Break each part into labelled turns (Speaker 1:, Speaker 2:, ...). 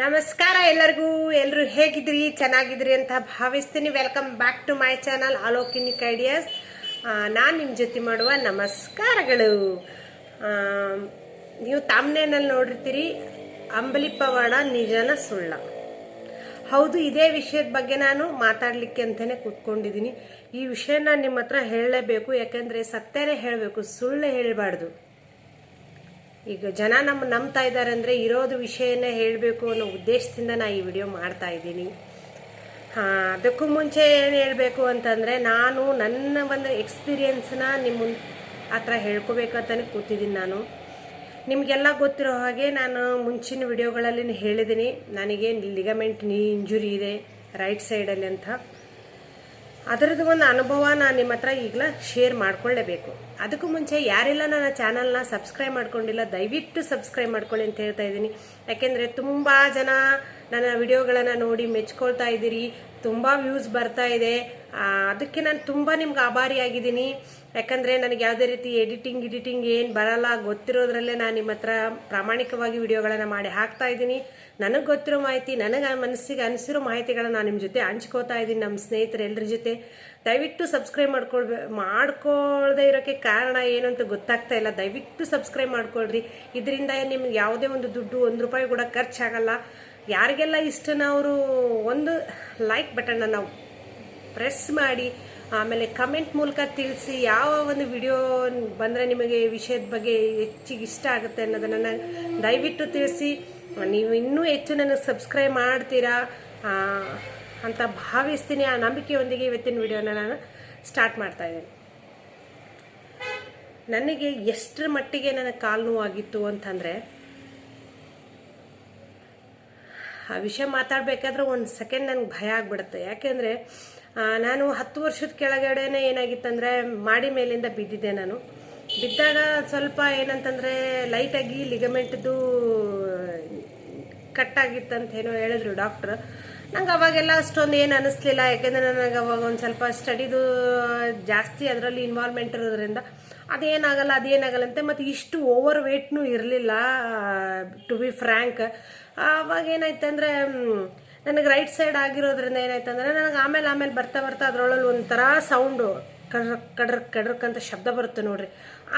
Speaker 1: ನಮಸ್ಕಾರ ಎಲ್ಲರಿಗೂ. ಎಲ್ಲರೂ ಹೇಗಿದ್ರಿ? ಚೆನ್ನಾಗಿದ್ರಿ ಅಂತ ಭಾವಿಸ್ತೀನಿ. Welcome back to my channel ಅಲೋಕಿನಿಕ್ ideas ನಾನು ನಿಮ್ಮ ಜೊತೆ ಮಾಡುವ ನಮಸ್ಕಾರಗಳು. ನೀವು ತಾಮ್ನೇನಲ್ಲಿ ನೋಡಿರ್ತೀರಿ, ಅಂಬಲಿ ಪವಾಡ ನಿಜನ ಸುಳ್ಳ. ಹೌದು, ಇದೇ ವಿಷಯದ ಬಗ್ಗೆ ನಾನು ಮಾತಾಡಲಿಕ್ಕೆ ಅಂತಲೇ ಕೂತ್ಕೊಂಡಿದ್ದೀನಿ. ಈ ವಿಷಯನ ನಿಮ್ಮ ಹತ್ರ ಹೇಳಲೇಬೇಕು. ಯಾಕೆಂದರೆ ಸತ್ಯನೇ ಹೇಳಬೇಕು, ಸುಳ್ಳು ಹೇಳಬಾರ್ದು. ಈಗ ಜನ ನಮ್ಮ ನಂಬ್ತಾ ಇದ್ದಾರೆ ಅಂದರೆ ಇರೋದು ವಿಷಯನೇ ಹೇಳಬೇಕು ಅನ್ನೋ ಉದ್ದೇಶದಿಂದ ನಾನು ಈ ವಿಡಿಯೋ ಮಾಡ್ತಾ ಇದ್ದೀನಿ. ಹಾಂ, ಅದಕ್ಕೂ ಮುಂಚೆ ಏನು ಹೇಳಬೇಕು ಅಂತಂದರೆ ನಾನು ನನ್ನ ಒಂದು ಎಕ್ಸ್ಪೀರಿಯನ್ಸ್ನ ನಿಮ್ಮ ಹತ್ರ ಹೇಳ್ಕೊಬೇಕಂತಲೇ ಕೂತಿದ್ದೀನಿ ನಾನು. ನಿಮಗೆಲ್ಲ ಗೊತ್ತಿರೋ ಹಾಗೆ ನಾನು ಮುಂಚಿನ ವಿಡಿಯೋಗಳಲ್ಲಿ ಹೇಳಿದ್ದೀನಿ. ನನಗೆ ಲಿಗಮೆಂಟ್ ನೀ ಇಂಜುರಿ ಇದೆ ರೈಟ್ ಸೈಡಲ್ಲಿ ಅಂತ. ಅದರದ್ದು ಒಂದು ಅನುಭವ ನಾನು ನಿಮ್ಮ ಹತ್ರ ಈಗಲೇ ಶೇರ್ ಮಾಡ್ಕೊಳ್ಳೇಬೇಕು. ಅದಕ್ಕೂ ಮುಂಚೆ ಯಾರೆಲ್ಲ ನನ್ನ ಚಾನಲ್ನ ಸಬ್ಸ್ಕ್ರೈಬ್ ಮಾಡ್ಕೊಂಡಿಲ್ಲ, ದಯವಿಟ್ಟು ಸಬ್ಸ್ಕ್ರೈಬ್ ಮಾಡ್ಕೊಳ್ಳಿ ಅಂತ ಹೇಳ್ತಾ ಇದ್ದೀನಿ. ಯಾಕೆಂದರೆ ತುಂಬ ಜನ ನನ್ನ ವಿಡಿಯೋಗಳನ್ನು ನೋಡಿ ಮೆಚ್ಕೊಳ್ತಾ ಇದ್ದೀರಿ, ತುಂಬ ವ್ಯೂಸ್ ಬರ್ತಾ ಇದೆ. ಅದಕ್ಕೆ ನಾನು ತುಂಬ ನಿಮ್ಗೆ ಆಭಾರಿಯಾಗಿದ್ದೀನಿ ಯಾಕಂದರೆ ನನಗೆ ಯಾವುದೇ ರೀತಿ ಎಡಿಟಿಂಗ್ ಎಡಿಟಿಂಗ್ ಏನು ಬರಲ್ಲ, ಗೊತ್ತಿರೋದ್ರಲ್ಲೇ ನಾನು ನಿಮ್ಮ ಹತ್ರ ಪ್ರಾಮಾಣಿಕವಾಗಿ ವಿಡಿಯೋಗಳನ್ನು ಮಾಡಿ ಹಾಕ್ತಾ ಇದ್ದೀನಿ. ನನಗೆ ಗೊತ್ತಿರೋ ಮಾಹಿತಿ, ನನಗೆ ಮನಸ್ಸಿಗೆ ಅನಿಸಿರೋ ಮಾಹಿತಿಗಳನ್ನ ನಾನು ನಿಮ್ಮ ಜೊತೆ ಹಂಚ್ಕೋತಾ ಇದ್ದೀನಿ ನಮ್ಮ ಸ್ನೇಹಿತರು ಎಲ್ಲರ ಜೊತೆ. ದಯವಿಟ್ಟು ಸಬ್ಸ್ಕ್ರೈಬ್ ಮಾಡ್ಕೊಳ್ಬೇ, ಮಾಡ್ಕೊಳ್ದೇ ಇರೋಕ್ಕೆ ಕಾರಣ ಏನು ಅಂತ ಗೊತ್ತಾಗ್ತಾ ಇಲ್ಲ. ದಯವಿಟ್ಟು ಸಬ್ಸ್ಕ್ರೈಬ್ ಮಾಡ್ಕೊಳ್ರಿ. ಇದರಿಂದ ನಿಮ್ಗೆ ಯಾವುದೇ ಒಂದು ದುಡ್ಡು ಒಂದು ರೂಪಾಯಿ ಕೂಡ ಖರ್ಚಾಗಲ್ಲ. ಯಾರಿಗೆಲ್ಲ ಇಷ್ಟನ ಅವರು ಒಂದು ಲೈಕ್ ಬಟನ್ನ ನಾವು ಪ್ರೆಸ್ ಮಾಡಿ, ಆಮೇಲೆ ಕಮೆಂಟ್ ಮೂಲಕ ತಿಳಿಸಿ ಯಾವ ಒಂದು ವಿಡಿಯೋ ಬಂದರೆ ನಿಮಗೆ ವಿಷಯದ ಬಗ್ಗೆ ಹೆಚ್ಚಿಗೆ ಇಷ್ಟ ಆಗುತ್ತೆ ಅನ್ನೋದನ್ನು ನಾನು ದಯವಿಟ್ಟು ತಿಳಿಸಿ. ನೀವು ಇನ್ನೂ ಹೆಚ್ಚು ನನಗೆ ಸಬ್ಸ್ಕ್ರೈಬ್ ಮಾಡ್ತೀರಾ ಅಂತ ಭಾವಿಸ್ತೀನಿ. ಆ ನಂಬಿಕೆಯೊಂದಿಗೆ ಇವತ್ತಿನ ವಿಡಿಯೋನ ನಾನು ಸ್ಟಾರ್ಟ್ ಮಾಡ್ತಾ ಇದ್ದೀನಿ. ನನಗೆ ಎಷ್ಟರ ಮಟ್ಟಿಗೆ ನನಗೆ ಕಾಲು ನೋವಾಗಿತ್ತು ಅಂತಂದರೆ, ಆ ವಿಷಯ ಮಾತಾಡಬೇಕಾದ್ರೆ ಒಂದು ಸೆಕೆಂಡ್ ನನಗೆ ಭಯ ಆಗ್ಬಿಡುತ್ತೆ. ಯಾಕೆಂದರೆ ನಾನು ಹತ್ತು ವರ್ಷದ ಕೆಳಗಡೆನೇ ಏನಾಗಿತ್ತಂದರೆ ಮಾಡಿ ಮೇಲಿಂದ ಬಿದ್ದಿದ್ದೆ ನಾನು. ಬಿದ್ದಾಗ ಸ್ವಲ್ಪ ಏನಂತಂದರೆ ಲೈಟಾಗಿ ಲಿಗಮೆಂಟ್ದು ಕಟ್ಟಾಗಿತ್ತಂತ ಏನೋ ಹೇಳಿದ್ರು ಡಾಕ್ಟ್ರ್ ನಂಗೆ ಅವಾಗೆಲ್ಲ ಅಷ್ಟೊಂದು ಏನು ಅನಿಸ್ಲಿಲ್ಲ, ಯಾಕೆಂದರೆ ನನಗೆ ಅವಾಗ ಒಂದು ಸ್ವಲ್ಪ ಸ್ಟಡಿದು ಜಾಸ್ತಿ ಅದರಲ್ಲಿ ಇನ್ವಾಲ್ವ್ಮೆಂಟ್ ಇರೋದ್ರಿಂದ ಅದೇನಾಗಲ್ಲ ಅದೇನಾಗಲ್ಲ ಅಂತ ಮತ್ತು ಇಷ್ಟು ಓವರ್ ವೇಟ್ನೂ ಇರಲಿಲ್ಲ ಟು ಬಿ ಫ್ರ್ಯಾಂಕ್ ಅವಾಗ ಏನಾಯ್ತಂದ್ರೆ ನನಗೆ ರೈಟ್ ಸೈಡ್ ಆಗಿರೋದ್ರಿಂದ ಏನಾಯ್ತಂದ್ರೆ ನನಗೆ ಆಮೇಲೆ ಆಮೇಲೆ ಬರ್ತಾ ಬರ್ತಾ ಅದರೊಳಗೆ ಒಂಥರ ಸೌಂಡು ಕಡ್ರ ಕಡ್ರ ಕಡ್ರಕ್ ಅಂತ ಶಬ್ದ ಬರುತ್ತೆ ನೋಡ್ರಿ.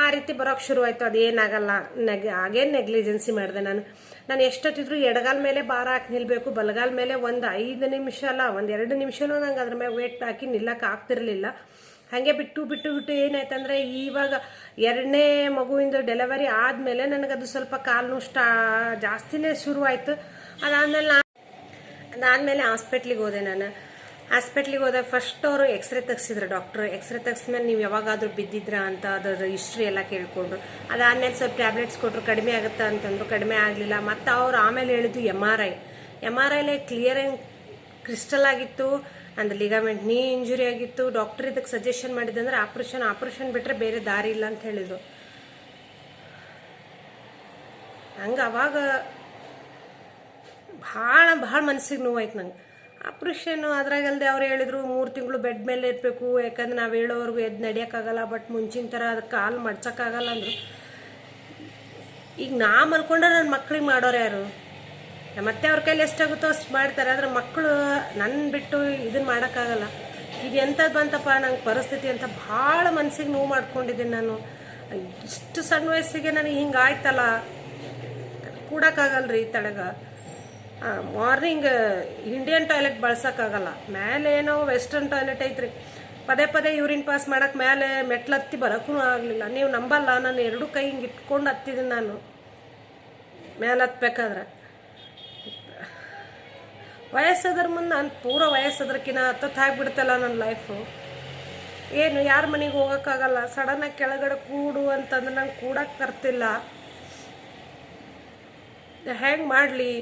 Speaker 1: ಆ ರೀತಿ ಬರೋಕ್ಕೆ ಶುರುವಾಯಿತು. ಅದೇನಾಗಲ್ಲ ನೆಗ್ ಹಾಗೇನು ನೆಗ್ಲಿಜೆನ್ಸಿ ಮಾಡಿದೆ ನಾನು. ನಾನು ಎಷ್ಟೊತ್ತಿದ್ರು ಎಡಗಾಲ ಮೇಲೆ ಭಾರ ಹಾಕಿ ನಿಲ್ಲಬೇಕು ಬಲಗಾಲ ಮೇಲೆ ಒಂದು ಐದು ನಿಮಿಷ ಅಲ್ಲ, ಒಂದು ಎರಡು ನಿಮಿಷನೂ ನಂಗೆ ಅದ್ರ ಮೇಲೆ ವೇಟ್ ಹಾಕಿ ನಿಲ್ಲಕ್ಕೆ ಆಗ್ತಿರ್ಲಿಲ್ಲ. ಹಾಗೆ ಬಿಟ್ಟು ಬಿಟ್ಟು ಬಿಟ್ಟು ಏನಾಯ್ತಂದ್ರೆ ಇವಾಗ ಎರಡನೇ ಮಗುವಿಂದ ಡೆಲಿವರಿ ಆದಮೇಲೆ ನನಗದು ಸ್ವಲ್ಪ ಕಾಲು ಸ್ಟಾ ಜಾಸ್ತಿನೇ ಶುರುವಾಯಿತು. ಅದಾದಮೇಲೆ ಅದಾದಮೇಲೆ ಹಾಸ್ಪಿಟ್ಲಿಗೆ ಹೋದೆ ನಾನು. ಹಾಸ್ಪಿಟ್ಲಿಗೆ ಹೋದೆ ಫಸ್ಟ್ ಅವರು ಎಕ್ಸ್ರೇ ತೆಗ್ಸಿದ್ರು ಡಾಕ್ಟ್ರು ಎಕ್ಸ್ರೇ ತೆಗ್ಸ್ಮೇಲೆ ನೀವು ಯಾವಾಗಾದರೂ ಬಿದ್ದಿದ್ರಾ ಅಂತ ಅದರ ಹಿಸ್ಟ್ರಿ ಎಲ್ಲ ಕೇಳ್ಕೊಂಡ್ರು ಅದಾದಮೇಲೆ ಸ್ವಲ್ಪ ಟ್ಯಾಬ್ಲೆಟ್ಸ್ ಕೊಟ್ಟರು ಕಡಿಮೆ ಆಗುತ್ತೆ ಅಂತಂದ್ರು, ಕಡಿಮೆ ಆಗಲಿಲ್ಲ. ಮತ್ತು ಅವ್ರು ಆಮೇಲೆ ಹೇಳಿದ್ದು M R I M R ಐಲೇ clear crystal ಆಗಿತ್ತು. ಅಂದ್ರೆ ಲಿಗಾಮೆಂಟ್ ನೀ ಇಂಜುರಿ ಆಗಿತ್ತು. ಡಾಕ್ಟರ್ ಇದಕ್ಕೆ ಸಜೆಷನ್ ಮಾಡಿದಂದ್ರೆ ಆಪ್ರೇಷನ್ ಆಪ್ರೇಷನ್ ಬಿಟ್ಟರೆ ಬೇರೆ ದಾರಿ ಇಲ್ಲ ಅಂತ ಹೇಳಿದರು. ಹಂಗೆ ಅವಾಗ ಭಾಳ ಭಾಳ ಮನ್ಸಿಗೆ ನೋವಾಯ್ತು ನಂಗೆ. ಆಪ್ರೇಷನ್ ಅದ್ರಾಗಲ್ದೆ ಅವ್ರು ಹೇಳಿದ್ರು, ಮೂರು ತಿಂಗಳು ಬೆಡ್ ಮೇಲೆ ಇರಬೇಕು, ಯಾಕಂದ್ರೆ ನಾವು ಹೇಳೋವರೆಗೂ ಎದ್ದು ನಡೆಯೋಕ್ಕಾಗಲ್ಲ ಬಟ್ ಮುಂಚಿನ ಥರ ಅದಕ್ಕೆ ಕಾಲು ಮಡ್ಸೋಕ್ಕಾಗಲ್ಲ ಅಂದರು. ಈಗ ನಾ ಮಲ್ಕೊಂಡ್ರೆ ನನ್ನ ಮಕ್ಳಿಗೆ ಮಾಡೋರು ಯಾರು? ಮತ್ತೆ ಅವ್ರ ಕೈಲಿ ಎಷ್ಟಾಗುತ್ತೋ ಅಷ್ಟು ಮಾಡ್ತಾರೆ, ಆದರೆ ಮಕ್ಕಳು ನನ್ನ ಬಿಟ್ಟು ಇದನ್ನು ಮಾಡೋಕ್ಕಾಗಲ್ಲ. ಇದು ಎಂಥದ್ದು ಬಂತಪ್ಪ, ನಂಗೆ ಪರಿಸ್ಥಿತಿ ಅಂತ ಭಾಳ ಮನಸ್ಸಿಗೆ ನೋವು ಮಾಡ್ಕೊಂಡಿದ್ದೀನಿ ನಾನು. ಇಷ್ಟು ಸಣ್ಣ ವಯಸ್ಸಿಗೆ ನನಗೆ ಹಿಂಗೆ ಆಯ್ತಲ್ಲ? ಕೂಡಕ್ಕಾಗಲ್ರಿ ತಳಗ ಮಾರ್ನಿಂಗ್, ಇಂಡಿಯನ್ ಟಾಯ್ಲೆಟ್ ಬಳಸೋಕ್ಕಾಗಲ್ಲ. ಮೇಲೆ ಏನೋ ವೆಸ್ಟರ್ನ್ ಟಾಯ್ಲೆಟ್ ಐತ್ರಿ. ಪದೇ ಪದೇ ಯೂರಿನ್ ಪಾಸ್ ಮಾಡಕ್ಕೆ ಮೇಲೆ ಮೆಟ್ಲು ಹತ್ತಿ ಬರೋಕ್ಕೂ ಆಗಲಿಲ್ಲ. ನೀವು ನಂಬಲ್ಲ, ನಾನು ಎರಡು ಕೈ ಹಿಂಗೆ ಇಟ್ಕೊಂಡು ಹತ್ತಿದ್ದೀನಿ ನಾನು. ಮೇಲೆ ಹತ್ಬೇಕಾದ್ರೆ. ವಯಸ್ಸದ್ರ ಮುಂದೆ ನಾನು ಪೂರ ವಯಸ್ಸದ್ರಕಿನ ಹತ್ತತ್ತು ಆಗಿಬಿಡ್ತಲ್ಲ ನನ್ನ ಲೈಫು ಏನು, ಯಾರ ಮನೆಗೆ ಹೋಗೋಕ್ಕಾಗಲ್ಲ. ಸಡನ್ನಾಗಿ ಕೆಳಗಡೆ ಕೂಡು ಅಂತಂದ್ರೆ ನಂಗೆ ಕೂಡಕ್ಕೆ ಬರ್ತಿಲ್ಲ. ಹೆಂಗೆ ಮಾಡಲಿ?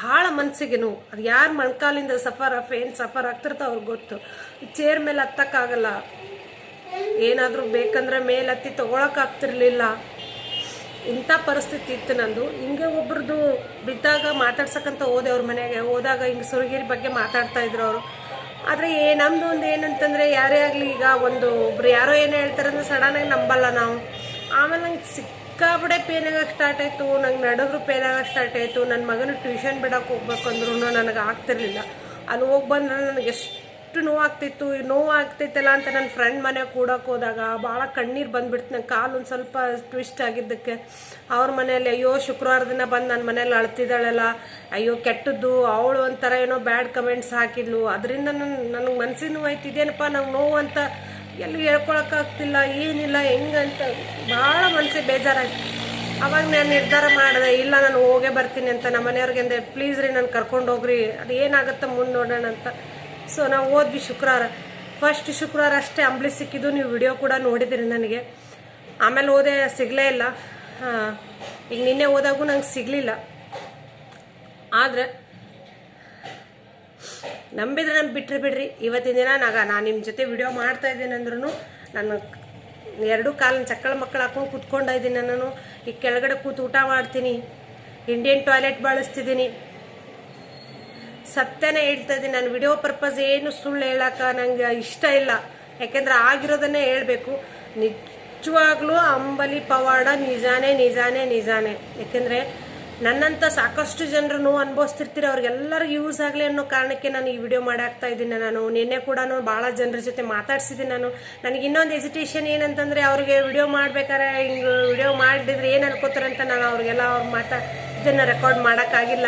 Speaker 1: ಭಾಳ ಮನಸ್ಸಿಗೆ ನೋವು. ಅದು ಯಾರು ಮೊಣಕಾಲಿಂದ ಸಫರ್, ಏನು ಸಫರ್ ಆಗ್ತಿರ್ತಾವ ಅವ್ರಿಗೆ ಗೊತ್ತು. ಚೇರ್ ಮೇಲೆ ಹತ್ತಕ್ಕಾಗಲ್ಲ. ಏನಾದರೂ ಬೇಕಂದ್ರೆ ಮೇಲೆ ಹತ್ತಿ ತೊಗೊಳಕ್ಕಾಗ್ತಿರ್ಲಿಲ್ಲ ಇಂಥ ಪರಿಸ್ಥಿತಿ ಇತ್ತು ನಂದು. ಹಿಂಗೆ ಒಬ್ರದ್ದು ಬಿದ್ದಾಗ ಮಾತಾಡ್ಸಕ್ಕಂತ ಹೋದೆ ಅವ್ರ ಮನೆಗೆ. ಹೋದಾಗ ಹಿಂಗೆ ಸುರಗಿರಿ ಬಗ್ಗೆ ಮಾತಾಡ್ತಾ ಇದ್ರು ಅವರು. ಆದರೆ ಏ ನಮ್ಮದು ಒಂದು ಏನಂತಂದರೆ ಯಾರೇ ಆಗಲಿ ಈಗ ಒಂದು ಒಬ್ರು ಯಾರೋ ಏನು ಹೇಳ್ತಾರೆ ಅಂದ್ರೆ ಸಡನ್ನಾಗಿ ನಂಬಲ್ಲ ನಾವು. ಆಮೇಲೆ ನಂಗೆ ಸಿಕ್ ಸಿಕ್ಕಾಪಡೆ ಪೇನ್ ಆಗಕ್ಕೆ ಸ್ಟಾರ್ಟ್ ಆಯಿತು, ನಂಗೆ ನಡೆದ್ರು ಪೇನ್ ಆಗಕ್ಕೆ ಸ್ಟಾರ್ಟ್ ಆಯಿತು ನನ್ನ ಮಗನ ಟ್ಯೂಷನ್ ಬಿಡೋಕೆ ಹೋಗ್ಬೇಕಂದ್ರೂ ನನಗೆ ಆಗ್ತಿರ್ಲಿಲ್ಲ. ಅಲ್ಲಿ ಹೋಗಿ ಬಂದ್ರೆ ನನಗೆ ಎಷ್ಟು ನೋವಾಗ್ತಿತ್ತು ನೋವು ಆಗ್ತೈತಲ್ಲ ಅಂತ ನನ್ನ ಫ್ರೆಂಡ್ ಮನೆ ಕೂಡಕ್ಕೆ ಹೋದಾಗ ಭಾಳ ಕಣ್ಣೀರು ಬಂದ್ಬಿಡ್ತು, ನಂಗೆ ಕಾಲು ಒಂದು ಸ್ವಲ್ಪ ಟ್ವಿಸ್ಟ್ ಆಗಿದ್ದಕ್ಕೆ. ಅವ್ರ ಮನೆಯಲ್ಲಿ, ಅಯ್ಯೋ, ಶುಕ್ರವಾರ ದಿನ ಬಂದು ನನ್ನ ಮನೇಲಿ ಅಳ್ತಿದ್ದಾಳಲ್ಲ, ಅಯ್ಯೋ, ಕೆಟ್ಟದ್ದು, ಅವಳು ಒಂಥರ ಏನೋ ಬ್ಯಾಡ್ ಕಮೆಂಟ್ಸ್ ಹಾಕಿದ್ಲು, ಅದರಿಂದ ನನ್ನ ನನಗೆ ಮನಸ್ಸಿನ ನೋವು ಆಯ್ತು ಇದೇನಪ್ಪ ನಂಗೆ ನೋವು ಅಂತ ಎಲ್ಲಿ ಹೇಳ್ಕೊಳಕ್ಕಾಗ್ತಿಲ್ಲ ಏನಿಲ್ಲ, ಹೆಂಗಂತ ಭಾಳ ಮನಸ್ಸಿಗೆ ಬೇಜಾರಾಯ್ತು. ಅವಾಗ ನಾನು ನಿರ್ಧಾರ ಮಾಡಿದೆ, ಇಲ್ಲ, ನಾನು ಹೋಗೇ ಬರ್ತೀನಿ ಅಂತ ನಮ್ಮ ಮನೆಯವ್ರಿಗೆ ಅಂದರೆ ಪ್ಲೀಸ್ ರೀ, ನಾನು ಕರ್ಕೊಂಡು ಹೋಗ್ರಿ, ಅದು ಏನಾಗುತ್ತೆ ಮುಂದೆ ನೋಡೋಣ ಅಂತ. ಸೊ ನಾವು ಹೋದ್ವಿ ಶುಕ್ರವಾರ. ಫಸ್ಟ್ ಶುಕ್ರವಾರ ಅಷ್ಟೇ ಅಂಬ್ಲಿ ಸಿಕ್ಕಿದ್ದು, ನೀವು ವಿಡಿಯೋ ಕೂಡ ನೋಡಿದಿರಿ ನನಗೆ. ಆಮೇಲೆ ಓದೇ ಸಿಗಲೇ ಇಲ್ಲ. ಈಗ ನಿನ್ನೆ ಹೋದಾಗೂ ನಂಗೆ ಸಿಗಲಿಲ್ಲ. ಆದರೆ ನಂಬಿದ್ರೆ ನಾನು ಬಿಟ್ಟರೆ ಬಿಡ್ರಿ. ಇವತ್ತಿನ ದಿನ ನಾಗ ನಾನು ನಿಮ್ಮ ಜೊತೆ ವಿಡಿಯೋ ಮಾಡ್ತಾ ಇದ್ದೀನಿ ಅಂದ್ರೂ ನಾನು ಎರಡು ಕಾಲಿನ ಚಕ್ಕಳ ಮಕ್ಕಳು ಹಾಕೊಂಡು ಕೂತ್ಕೊಂಡ ಇದ್ದೀನಿ ನಾನು ಈ ಕೆಳಗಡೆ ಕೂತು ಊಟ ಮಾಡ್ತೀನಿ. ಇಂಡಿಯನ್ ಟಾಯ್ಲೆಟ್ ಬಳಸ್ತಿದ್ದೀನಿ. ಸತ್ಯನೇ ಹೇಳ್ತಾ ಇದ್ದೀನಿ, ನಾನು ವಿಡಿಯೋ ಪರ್ಪಸ್ ಏನು ಸುಳ್ಳು ಹೇಳಕ್ಕೆ ನನಗೆ ಇಷ್ಟ ಇಲ್ಲ. ಯಾಕೆಂದ್ರೆ ಆಗಿರೋದನ್ನೇ ಹೇಳಬೇಕು. ನಿಜವಾಗ್ಲೂ ಅಂಬಲಿ ಪವಾಡ ನಿಜಾನೇ ನಿಜಾನೇ ನಿಜಾನೇ. ಯಾಕೆಂದರೆ ನನ್ನಂಥ ಸಾಕಷ್ಟು ಜನರು ಅನುಭವಿಸ್ತಿರ್ತೀರಿ, ಅವ್ರಿಗೆಲ್ಲರಿಗೂ ಯೂಸ್ ಆಗಲಿ ಅನ್ನೋ ಕಾರಣಕ್ಕೆ ನಾನು ಈ ವಿಡಿಯೋ ಮಾಡಾಕ್ತಾ ಇದ್ದೀನಿ ನಾನು. ನಿನ್ನೆ ಕೂಡ ಭಾಳ ಜನರ ಜೊತೆ ಮಾತಾಡ್ಸಿದ್ದೀನಿ ನಾನು. ನನಗೆ ಇನ್ನೊಂದು ಎಜಿಟೇಷನ್ ಏನಂತಂದರೆ, ಅವ್ರಿಗೆ ವಿಡಿಯೋ ಮಾಡ್ಬೇಕಾದ್ರೆ ಹಿಂಗೆ ವಿಡಿಯೋ ಮಾಡಿದ್ರೆ ಏನು ಅನ್ಕೋತಾರೆ ಅಂತ ನಾನು ಅವ್ರಿಗೆಲ್ಲ ಅವ್ರು ಮಾತಾ ಇದನ್ನು ರೆಕಾರ್ಡ್ ಮಾಡೋಕ್ಕಾಗಿಲ್ಲ.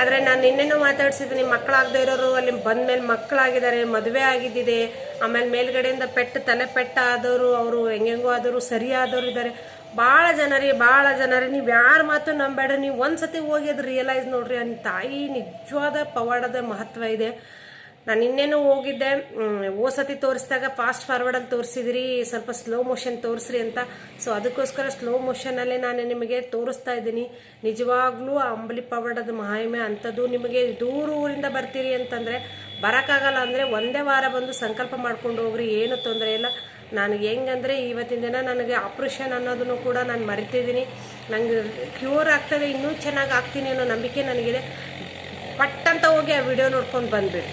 Speaker 1: ಆದರೆ ನಾನು ನಿನ್ನೆನೂ ಮಾತಾಡ್ಸಿದ್ದೀನಿ, ಮಕ್ಕಳಾಗದೇ ಇರೋರು ಅಲ್ಲಿ ಬಂದಮೇಲೆ ಮಕ್ಕಳಾಗಿದ್ದಾರೆ, ಮದುವೆ ಆಗಿದ್ದಿದೆ. ಆಮೇಲೆ ಮೇಲ್ಗಡೆಯಿಂದ ಪೆಟ್ಟು ತಲೆ ಪೆಟ್ಟ ಆದವರು ಅವರು ಹೆಂಗೆಂಗೋ ಆದವರು, ಸರಿಯಾದವರು ಇದ್ದಾರೆ. ಭಾಳ ಜನ ರೀ ಭಾಳ ಜನ ನೀವು ಯಾರ ಮಾತು ನಂಬೇಡ್ರಿ ನೀವು ಒಂದು ಸತಿ ಹೋಗಿ ಅದು ರಿಯಲೈಸ್ ನೋಡ್ರಿ ನನ್ನ ತಾಯಿ ನಿಜವಾದ ಪವಾಡದ ಮಹತ್ವ ಇದೆ. ನಾನು ಇನ್ನೇನು ಹೋಗಿದ್ದೆ ಓ ಸತಿ ತೋರಿಸಿದಾಗ ಫಾಸ್ಟ್ ಫಾರ್ವರ್ಡಲ್ಲಿ ತೋರಿಸಿದ್ರಿ, ಸ್ವಲ್ಪ ಸ್ಲೋ ಮೋಷನ್ ತೋರಿಸ್ರಿ ಅಂತ. ಸೊ ಅದಕ್ಕೋಸ್ಕರ ಸ್ಲೋ ಮೋಷನಲ್ಲೇ ನಾನು ನಿಮಗೆ ತೋರಿಸ್ತಾ ಇದ್ದೀನಿ. ನಿಜವಾಗ್ಲೂ ಆ ಅಂಬಲಿ ಪವಾಡದ ಮಹಿಮೆ ಅಂಥದ್ದು ನಿಮಗೆ ದೂರ ಊರಿಂದ ಬರ್ತೀರಿ ಅಂತಂದರೆ ಬರೋಕ್ಕಾಗಲ್ಲ ಅಂದರೆ ಒಂದೇ ವಾರ ಬಂದು ಸಂಕಲ್ಪ ಮಾಡ್ಕೊಂಡು ಹೋಗ್ರಿ, ಏನು ತೊಂದರೆ ಇಲ್ಲ. ನನಗೆ ಹೆಂಗಂದರೆ ಇವತ್ತಿನ ದಿನ ನನಗೆ ಆಪ್ರೇಷನ್ ಅನ್ನೋದನ್ನು ಕೂಡ ನಾನು ಮರಿತಿದ್ದೀನಿ. ನನಗೆ ಕ್ಯೂರ್ ಆಗ್ತದೆ, ಇನ್ನೂ ಚೆನ್ನಾಗಿ ಆಗ್ತೀನಿ ಅನ್ನೋ ನಂಬಿಕೆ ನನಗಿದೆ. ಪಟ್ಟಂತ ಹೋಗಿ ಆ ವಿಡಿಯೋ ನೋಡ್ಕೊಂಡು ಬಂದ್ಬಿಡಿ.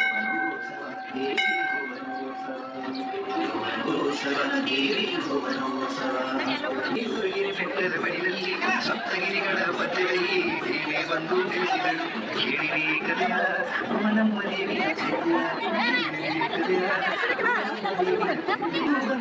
Speaker 2: ಸಪ್ತಗಿರಿಗಳ ಮಧ್ಯದಲ್ಲಿ ದೇವಿ ಬಂದು ತಿಳಿಸಿದಳು ಕೇಳಿರಿ ಕಥೆಯ ನಮ್ಮ ದೇವಿಯ ಕಥೆಯ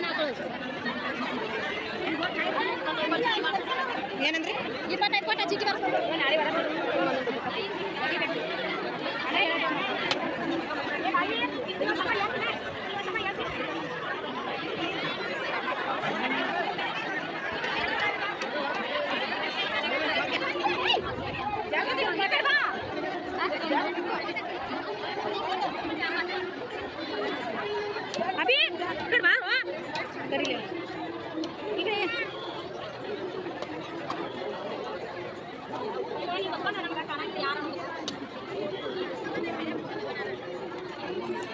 Speaker 1: ಅಲ್ಲಾರ್ದಾರ ಬಿಡಿ ಅಲ್ರಿ ಏನಂದ್ರಿ
Speaker 3: ಇಪ್ಪತ್ತೈದು ಕೊಟ್ಟ ಚೀಟಿ ಬರ್ಸ್ಕೊಂಡು ನಾಳೆ ಅಭಿ ಕಡೆ ಬಾರೋ ಕರೀಲಿ ಈಗ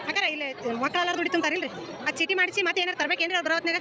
Speaker 3: ಅಕ್ಕಾರ ಇಲ್ಲ ಐತಿ
Speaker 1: ಎಲ್ಲರೂ ದುಡಿತಂತಾರಿಲ್ರಿ ಆ ಚೀಟಿ ಮಾಡಿಸಿ ಮತ್ತೆ ಏನಾರು ತರ್ಬೇಕೇನ್ರಿ ಅವ್ರು ಬರೋತ್ನಾಗ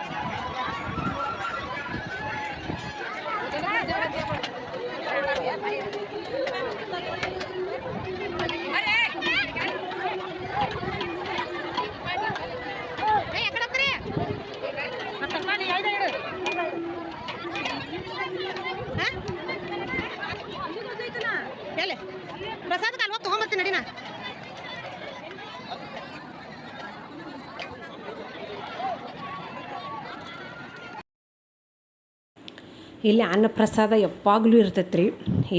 Speaker 1: ಎಲ್ಲಿ ಪ್ರಸಾದ ಕಾಲ್ ಹೋಗಿ ತೊಗೊಂಬರ್ತೀನಿ ನಡಿನ ಇಲ್ಲಿ ಅನ್ನಪ್ರಸಾದ ಯಾವಾಗಲೂ ಇರ್ತೈತೆ ರೀ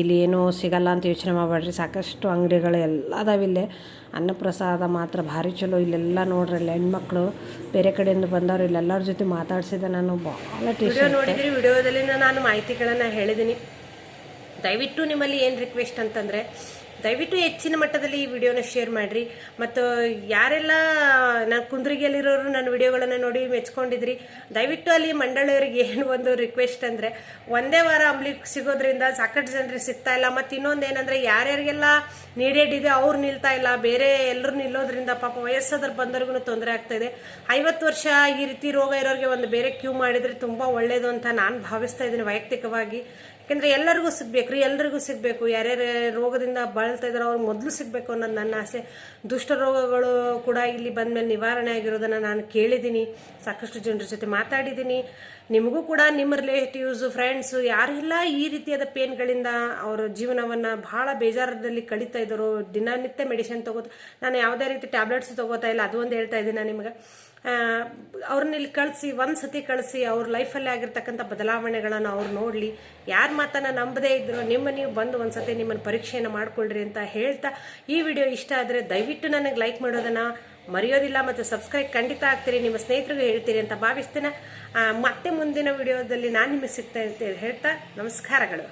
Speaker 1: ಇಲ್ಲಿ ಏನೂ ಸಿಗಲ್ಲ ಅಂತ ಯೋಚನೆ ಮಾಡಬೇಡ್ರಿ. ಸಾಕಷ್ಟು ಅಂಗಡಿಗಳು ಎಲ್ಲ ಅದಾವ ಇಲ್ಲೇ. ಅನ್ನಪ್ರಸಾದ ಮಾತ್ರ ಭಾರಿ ಚಲೋ. ಇಲ್ಲೆಲ್ಲ ನೋಡ್ರಿ ಅಲ್ಲಿ ಹೆಣ್ಮಕ್ಳು ಬೇರೆ ಕಡೆಯಿಂದ ಬಂದವ್ರು ಇಲ್ಲೆಲ್ಲರ ಜೊತೆ ಮಾತಾಡಿಸಿದೆ ನಾನು ಭಾಳ ವಿಡಿಯೋ ನೋಡಿದ್ರಿ? ವಿಡಿಯೋದಲ್ಲಿ ನಾನು ಮಾಹಿತಿಗಳನ್ನು ಹೇಳಿದ್ದೀನಿ ದಯವಿಟ್ಟು ನಿಮ್ಮಲ್ಲಿ ಏನು ರಿಕ್ವೆಸ್ಟ್ ಅಂತಂದರೆ ದಯವಿಟ್ಟು ಹೆಚ್ಚಿನ ಮಟ್ಟದಲ್ಲಿ ಈ ವಿಡಿಯೋನ ಶೇರ್ ಮಾಡಿರಿ. ಮತ್ತು ಯಾರೆಲ್ಲ ನಾನು ಕುಂದ್ರಿಗೆಯಲ್ಲಿರೋರು ನನ್ನ ವಿಡಿಯೋಗಳನ್ನು ನೋಡಿ ಮೆಚ್ಕೊಂಡಿದ್ರಿ, ದಯವಿಟ್ಟು ಅಲ್ಲಿ ಮಂಡಳಿಯವರಿಗೆ ಏನು ಒಂದು ರಿಕ್ವೆಸ್ಟ್ ಅಂದರೆ, ಒಂದೇ ವಾರ ಅಂಬ್ಲಿ ಸಿಗೋದ್ರಿಂದ ಸಾಕಷ್ಟು ಜನರಿಗೆ ಸಿಗ್ತಾ ಇಲ್ಲ, ಮತ್ತು ಇನ್ನೊಂದು ಏನಂದರೆ ಯಾರ್ಯಾರಿಗೆಲ್ಲ ನೀಡೆಡ್ ಇದೆ ಅವ್ರು ನಿಲ್ತಾ ಇಲ್ಲ, ಬೇರೆ ಎಲ್ಲರೂ ನಿಲ್ಲೋದ್ರಿಂದ ಪಾಪ ವಯಸ್ಸಾದ್ರು ಬಂದವ್ರಿಗೂ ತೊಂದರೆ ಆಗ್ತಾ ಇದೆ. ಐವತ್ತು ವರ್ಷ ಈ ರೀತಿ ರೋಗ ಇರೋರಿಗೆ ಒಂದು ಬೇರೆ ಕ್ಯೂ ಮಾಡಿದರೆ ತುಂಬ ಒಳ್ಳೆಯದು ಅಂತ ನಾನು ಭಾವಿಸ್ತಾ ಇದ್ದೀನಿ ವೈಯಕ್ತಿಕವಾಗಿ. ಯಾಕೆಂದರೆ ಎಲ್ಲರಿಗೂ ಸಿಗಬೇಕು ರೀ, ಎಲ್ಲರಿಗೂ ಸಿಗಬೇಕು. ಯಾರ್ಯಾರು ರೋಗದಿಂದ ಬಳಲ್ತಾ ಇದ್ದಾರೆ ಅವ್ರು ಮೊದಲು ಸಿಗಬೇಕು ಅನ್ನೋದು ನನ್ನ ಆಸೆ. ದುಷ್ಟ ರೋಗಗಳು ಕೂಡ ಇಲ್ಲಿ ಬಂದಮೇಲೆ ನಿವಾರಣೆ ಆಗಿರೋದನ್ನು ನಾನು ಕೇಳಿದ್ದೀನಿ. ಸಾಕಷ್ಟು ಜನರ ಜೊತೆ ಮಾತಾಡಿದ್ದೀನಿ. ನಿಮಗೂ ಕೂಡ ನಿಮ್ಮ ರಿಲೇಟಿವ್ಸು ಫ್ರೆಂಡ್ಸು ಯಾರಿಲ್ಲ ಈ ರೀತಿಯಾದ ಪೇನ್ಗಳಿಂದ ಅವರ ಜೀವನವನ್ನು ಭಾಳ ಬೇಜಾರದಲ್ಲಿ ಕಳೀತಾ ಇದ್ದರು. ದಿನನಿತ್ಯ ಮೆಡಿಸಿನ್ ತಗೋತ, ನಾನು ಯಾವುದೇ ರೀತಿ ಟ್ಯಾಬ್ಲೆಟ್ಸ್ ತಗೋತಾ ಇಲ್ಲ, ಅದು ಒಂದು ಹೇಳ್ತಾ ಇದ್ದೀನಿ ನಿಮಗೆ. ಅವ್ರನ್ನ ಇಲ್ಲಿ ಕಳಿಸಿ, ಒಂದು ಸತಿ ಕಳಿಸಿ, ಅವ್ರ ಲೈಫಲ್ಲಿ ಆಗಿರ್ತಕ್ಕಂಥ ಬದಲಾವಣೆಗಳನ್ನು ಅವ್ರು ನೋಡಲಿ. ಯಾರ ಮಾತನ್ನ ನಂಬದೇ ಇದ್ರು, ನಿಮ್ಮ ನೀವು ಬಂದು ಒಂದು ಸತಿ ನಿಮ್ಮನ್ನು ಪರೀಕ್ಷೆಯನ್ನು ಮಾಡ್ಕೊಳ್ರಿ ಅಂತ ಹೇಳ್ತಾ ಈ ವಿಡಿಯೋ ಇಷ್ಟ ಆದರೆ ದಯವಿಟ್ಟು ನನಗೆ ಲೈಕ್ ಮಾಡೋದನ್ನು ಮರೆಯೋದಿಲ್ಲ ಮತ್ತು ಸಬ್ಸ್ಕ್ರೈಬ್ ಖಂಡಿತ ಆಗ್ತೀರಿ, ನಿಮ್ಮ ಸ್ನೇಹಿತರಿಗೂ ಹೇಳ್ತೀರಿ ಅಂತ ಭಾವಿಸ್ತೇನೆ. ಮತ್ತೆ ಮುಂದಿನ ವಿಡಿಯೋದಲ್ಲಿ ನಾನು ನಿಮಗೆ ಸಿಗ್ತಾ ಇರ್ತೀನಿ ಹೇಳ್ತಾ ನಮಸ್ಕಾರಗಳು.